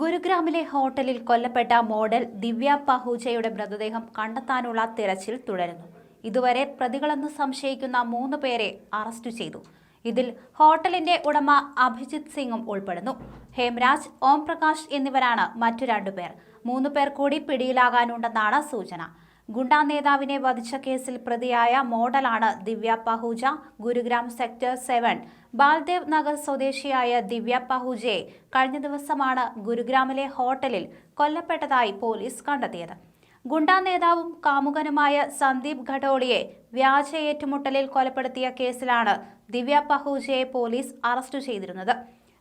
ഗുരുഗ്രാമിലെ ഹോട്ടലിൽ കൊല്ലപ്പെട്ട മോഡൽ ദിവ്യ പഹൂജയുടെ മൃതദേഹം കണ്ടെത്താനുള്ള തിരച്ചിൽ തുടരുന്നു. ഇതുവരെ പ്രതികളെന്ന് സംശയിക്കുന്ന മൂന്ന് പേരെ അറസ്റ്റ് ചെയ്തു. ഇതിൽ ഹോട്ടലിന്റെ ഉടമ അഭിജിത് സിംഗും ഉൾപ്പെടുന്നു. ഹേംരാജ് ഓം പ്രകാശ് എന്നിവരാണ് മറ്റു രണ്ടുപേർ. മൂന്ന് പേർ കൂടി പിടിയിലാകാനുണ്ടെന്നാണ് സൂചന. ഗുണ്ടാ നേതാവിനെ വധിച്ച കേസിൽ പ്രതിയായ മോഡലാണ് ദിവ്യ പഹൂജ ഗുരുഗ്രാം സെക്ടർ സെവൻ. ബാൽദേവ് നഗർ സ്വദേശിയായ ദിവ്യ പഹൂജയെ കഴിഞ്ഞ ദിവസമാണ് ഗുരുഗ്രാമിലെ ഹോട്ടലിൽ കൊല്ലപ്പെട്ടതായി പോലീസ് കണ്ടെത്തിയത്. ഗുണ്ടാ നേതാവും കാമുകനുമായ സന്ദീപ് ഘടോളിയെ വ്യാജ ഏറ്റുമുട്ടലിൽ കൊലപ്പെടുത്തിയ കേസിലാണ് ദിവ്യ പഹൂജയെ പോലീസ് അറസ്റ്റ് ചെയ്തിരുന്നത്.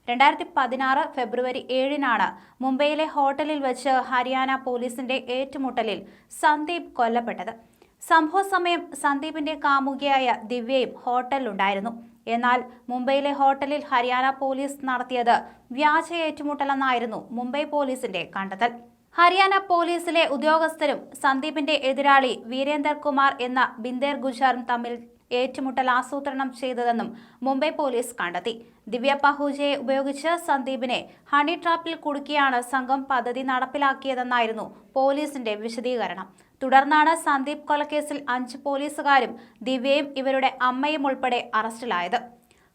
രണ്ടായിരത്തി പതിനാറ് ഫെബ്രുവരി ഏഴിനാണ് മുംബൈയിലെ ഹോട്ടലിൽ വെച്ച് ഹരിയാന പോലീസിന്റെ ഏറ്റുമുട്ടലിൽ സന്ദീപ് കൊല്ലപ്പെട്ടത്. സംഭവ സമയം സന്ദീപിന്റെ കാമുകിയായ ദിവ്യയും ഹോട്ടലിലുണ്ടായിരുന്നു. എന്നാൽ മുംബൈയിലെ ഹോട്ടലിൽ ഹരിയാന പോലീസ് നടത്തിയത് വ്യാജ ഏറ്റുമുട്ടലെന്നായിരുന്നു മുംബൈ പോലീസിന്റെ കണ്ടെത്തൽ. ഹരിയാന പോലീസിലെ ഉദ്യോഗസ്ഥരും സന്ദീപിന്റെ എതിരാളി വീരേന്ദർ കുമാർ എന്ന ബിന്ദേർ ഗുജാറും തമ്മിൽ ഏറ്റുമുട്ടൽ ആസൂത്രണം ചെയ്തതെന്നും മുംബൈ പോലീസ് കണ്ടെത്തി. ദിവ്യ പഹൂജയെ ഉപയോഗിച്ച് സന്ദീപിനെ ഹണി ട്രാപ്പിൽ കുടുക്കിയാണ് സംഘം പദ്ധതി നടപ്പിലാക്കിയതെന്നായിരുന്നു പോലീസിന്റെ വിശദീകരണം. തുടർന്നാണ് സന്ദീപ് കൊലക്കേസിൽ അഞ്ച് പോലീസുകാരും ദിവ്യയും ഇവരുടെ അമ്മയും ഉൾപ്പെടെ അറസ്റ്റിലായത്.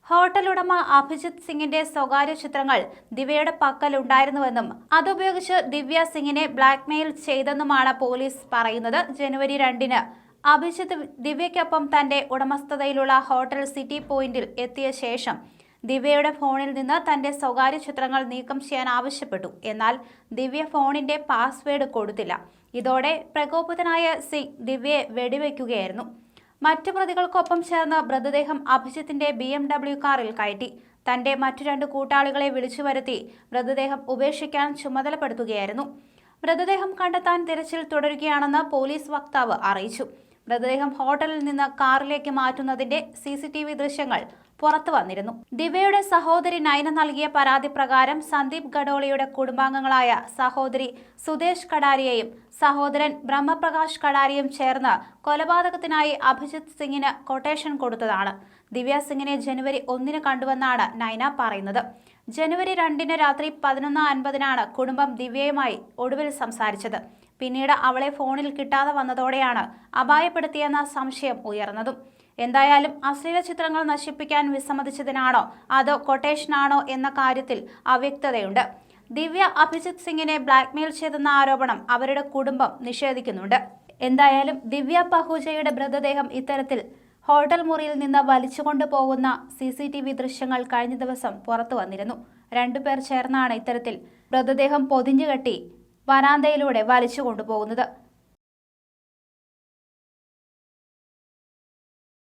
ഹോട്ടൽ ഉടമ അഭിജിത് സിംഗിന്റെ സ്വകാര്യ ചിത്രങ്ങൾ ദിവ്യയുടെ പക്കൽ ഉണ്ടായിരുന്നുവെന്നും അതുപയോഗിച്ച് ദിവ്യ സിംഗിനെ ബ്ലാക്ക്മെയിൽ ചെയ്തെന്നുമാണ് പോലീസ് പറയുന്നത്. ജനുവരി രണ്ടിന് അഭിജിത്ത് ദിവ്യയ്ക്കൊപ്പം തന്റെ ഉടമസ്ഥതയിലുള്ള ഹോട്ടൽ സിറ്റി പോയിന്റിൽ എത്തിയ ശേഷം ദിവ്യയുടെ ഫോണിൽ നിന്ന് തന്റെ സ്വകാര്യ ചിത്രങ്ങൾ നീക്കം ചെയ്യാൻ ആവശ്യപ്പെട്ടു. എന്നാൽ ദിവ്യ ഫോണിന്റെ പാസ്വേഡ് കൊടുത്തില്ല. ഇതോടെ പ്രകോപിതനായ സിംഗ് ദിവ്യയെ വെടിവെക്കുകയായിരുന്നു. മറ്റു പ്രതികൾക്കൊപ്പം ചേർന്ന് മൃതദേഹം അഭിജിത്തിന്റെ ബി എം ഡബ്ല്യു കാറിൽ കയറ്റി. തന്റെ മറ്റു രണ്ട് കൂട്ടാളികളെ വിളിച്ചു വരുത്തി മൃതദേഹം ഉപേക്ഷിക്കാൻ ചുമതലപ്പെടുത്തുകയായിരുന്നു. മൃതദേഹം കണ്ടെത്താൻ തിരച്ചിൽ തുടരുകയാണെന്ന് പോലീസ് വക്താവ് അറിയിച്ചു. മൃതദേഹം ഹോട്ടലിൽ നിന്ന് കാറിലേക്ക് മാറ്റുന്നതിന്റെ സി സി ടി വി ദൃശ്യങ്ങൾ പുറത്തു വന്നിരുന്നു. ദിവയുടെ സഹോദരി നയന നൽകിയ പരാതി പ്രകാരം സന്ദീപ് ഗഡോളിയുടെ കുടുംബാംഗങ്ങളായ സഹോദരി സുദേശ് കടാരിയെയും സഹോദരൻ ബ്രഹ്മപ്രകാശ് കടാരിയും ചേർന്ന് കൊലപാതകത്തിനായി അഭിജിത് സിംഗിന് കൊട്ടേഷൻ കൊടുത്തതാണ്. ദിവ്യ സിംഗിനെ ജനുവരി ഒന്നിന് കണ്ടുവെന്നാണ് നൈന പറയുന്നത്. ജനുവരി രണ്ടിന് രാത്രി പതിനൊന്ന് അൻപതിനാണ് കുടുംബം ദിവ്യയുമായി ഒടുവിൽ സംസാരിച്ചത്. പിന്നീട് അവളെ ഫോണിൽ കിട്ടാതെ വന്നതോടെയാണ് അപായപ്പെടുത്തിയെന്ന സംശയം ഉയർന്നതും. എന്തായാലും അശ്ലീല ചിത്രങ്ങൾ നശിപ്പിക്കാൻ വിസമ്മതിച്ചതിനാണോ അതോ കൊട്ടേഷനാണോ എന്ന കാര്യത്തിൽ അവ്യക്തതയുണ്ട്. ദിവ്യ അഭിജിത് സിംഗിനെ ബ്ലാക്ക്മെയിൽ ചെയ്തെന്ന ആരോപണം അവരുടെ കുടുംബം നിഷേധിക്കുന്നുണ്ട്. എന്തായാലും ദിവ്യ പഹൂജയുടെ മൃതദേഹം ഇത്തരത്തിൽ ഹോട്ടൽ മുറിയിൽ നിന്ന് വലിച്ചുകൊണ്ടു പോകുന്ന സി സി ടി വി ദൃശ്യങ്ങൾ കഴിഞ്ഞ ദിവസം പുറത്തു വന്നിരുന്നു. രണ്ടുപേർ ചേർന്നാണ് ഇത്തരത്തിൽ മൃതദേഹം പൊതിഞ്ഞുകെട്ടി വരാന്തയിലൂടെ വലിച്ചു കൊണ്ടുപോകുന്നത്